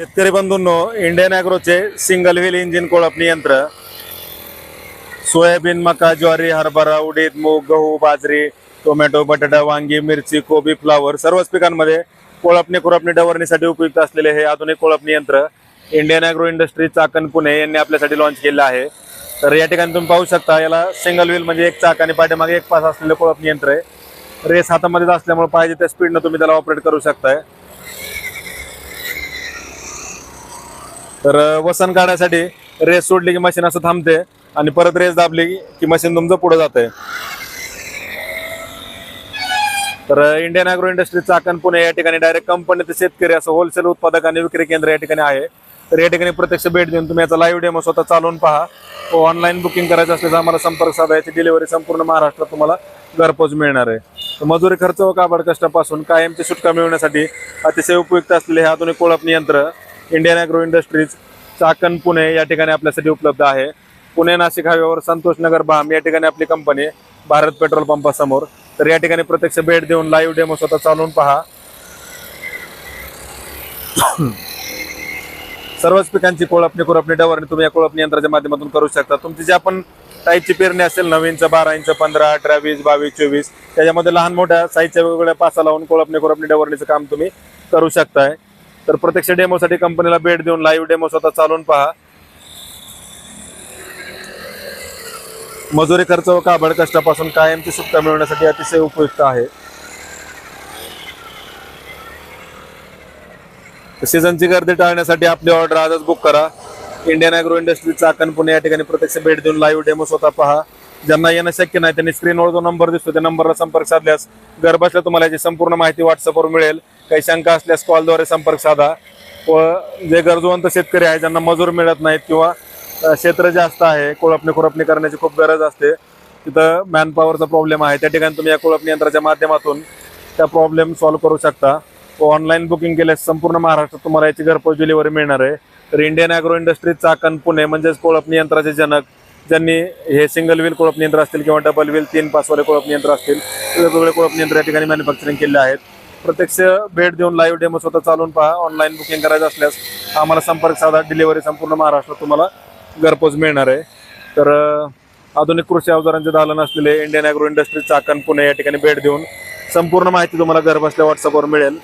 शेतकरी बंधूंनो इंडियन ॲग्रोचे सिंगल व्हील इंजिन कोळपणी यंत्र. सोयाबीन मका ज्वारी हरभरा उडीद मूग गहू बाजरी टोमॅटो बटाटा वांगी मिरची कोबी फ्लावर सर्वच पिकांमध्ये कोळपणी कुरपणी डवरणीसाठी उपयुक्त असलेले हे आधुनिक कोळपणी यंत्र Indian Agro Industry Chakan Pune यांनी आपल्यासाठी लॉन्च केलं आहे. तर या ठिकाणी तुम्ही पाहू शकता याला सिंगल व्हील म्हणजे एक चाक आणि पाठीमागे एक पास असलेलं कोळपणी यंत्र आहे. रेस हातामध्येच असल्यामुळे पाहिजे त्या स्पीडनं तुम्ही त्याला ऑपरेट करू शकताय. तर वसन काढण्यासाठी रेस सोडली की मशीन असं थांबते आणि परत रेस दाबली की- मशीन तुमचं पुढे जाते तर Indian Agro Industry Chakan Pune या ठिकाणी डायरेक्ट कंपनी ते शेतकरी असं होलसेल उत्पादक आणि विक्री केंद्र या ठिकाणी आहे. तर या ठिकाणी प्रत्यक्ष भेट देऊन तुम्ही याचा लाईव्ह डेमो स्वतः चालवून पहा. व ऑनलाईन बुकिंग करायचं असल्यास आम्हाला संपर्क साधा. याची डिलिव्हरी संपूर्ण महाराष्ट्रात तुम्हाला घरपोच मिळणार आहे. मजुरी खर्च व काबड कष्टापासून कायमची सुटका मिळवण्यासाठी अतिशय उपयुक्त असलेले हे आधुनिक कोळपणी यंत्र Indian Agro Industries Chakan Pune या ठिकाणी आपल्यासाठी उपलब्ध आहे. पुणे नाशिक हायवेवर संतोष नगर बाम या ठिकाणी आपली कंपनी आहे, भारत पेट्रोल पंपासमोर. तर या ठिकाणी प्रत्यक्ष भेट देऊन लाईव्ह डेमो स्वतः चालवून पहा. सर्वच पिकांची कोळपणी खुरपणी डवरणी तुम्ही या कोळपणी यंत्राच्या माध्यमातून करू शकता. तुमची जी आपण टाईपची पेरणी असेल नवीनचं बारा इंच पंधरा अठरा वीस बावीस चोवीस त्याच्यामध्ये लहान मोठ्या साईजच्या वेगवेगळ्या पासा लावून कोळपणी खुरपणी डवरणीचं काम तुम्ही करू शकताय. तर प्रत्यक्ष डेमोसाठी कंपनीला भेट देऊन लाईव्ह डेमो स्वतः चालवून पहा. मजुरी खर्च व काबड कष्टापासून कायमची सुटका मिळवण्यासाठी अतिशय उपयुक्त आहे. सीझनची गर्दी टाळण्यासाठी आपली ऑर्डर आजच बुक करा. Indian Agro Industry Chakan Pune या ठिकाणी प्रत्यक्ष भेट देऊन लाईव्ह डेमो स्वतः पहा. ज्यांना येणं शक्य नाही त्यांनी स्क्रीनवर जो नंबर दिसतो त्या नंबरला संपर्क साधल्यास घर बसल्या तुम्हाला याची संपूर्ण माहिती व्हॉट्सअपवर मिळेल. काही शंका असल्यास कॉलद्वारे संपर्क साधा. व जे गरजवंत शेतकरी आहे ज्यांना मजूर मिळत नाहीत किंवा क्षेत्र जास्त आहे कोळपणी खुरपणी करण्याची खूप गरज असते तिथं मॅनपॉवरचा प्रॉब्लेम आहे. त्या ठिकाणी तुम्ही या कोळपणी यंत्राच्या माध्यमातून त्या प्रॉब्लेम सॉल्व्ह करू शकता. व ऑनलाईन बुकिंग केल्यास संपूर्ण महाराष्ट्रात तुम्हाला याची घरपोच डिलिव्हरी मिळणार आहे. तर Indian Agro Industry Chakan Pune म्हणजेच कोळपणी यंत्राचे जनक ज्यांनी हे सिंगल व्हील कोळपणी यंत्र असतील किंवा डबल व्हील तीन पासवाले कोळपणी यंत्र असतील वेगवेगळे कोळपणी यंत्र या ठिकाणी मॅन्युफॅक्चरिंग केले आहेत. प्रत्यक्ष भेट देऊन लाईव्ह डेमो स्वतः चालवून पहा. ऑनलाईन बुकिंग करायचं असल्यास आम्हाला संपर्क साधा. डिलिव्हरी संपूर्ण महाराष्ट्रात तुम्हाला घरपोच मिळणार आहे. तर आधुनिक कृषी अवजारांचे दालन असलेले Indian Agro Industry Chakan Pune या ठिकाणी भेट देऊन संपूर्ण माहिती तुम्हाला घरबसल्या व्हॉट्सअपवर मिळेल.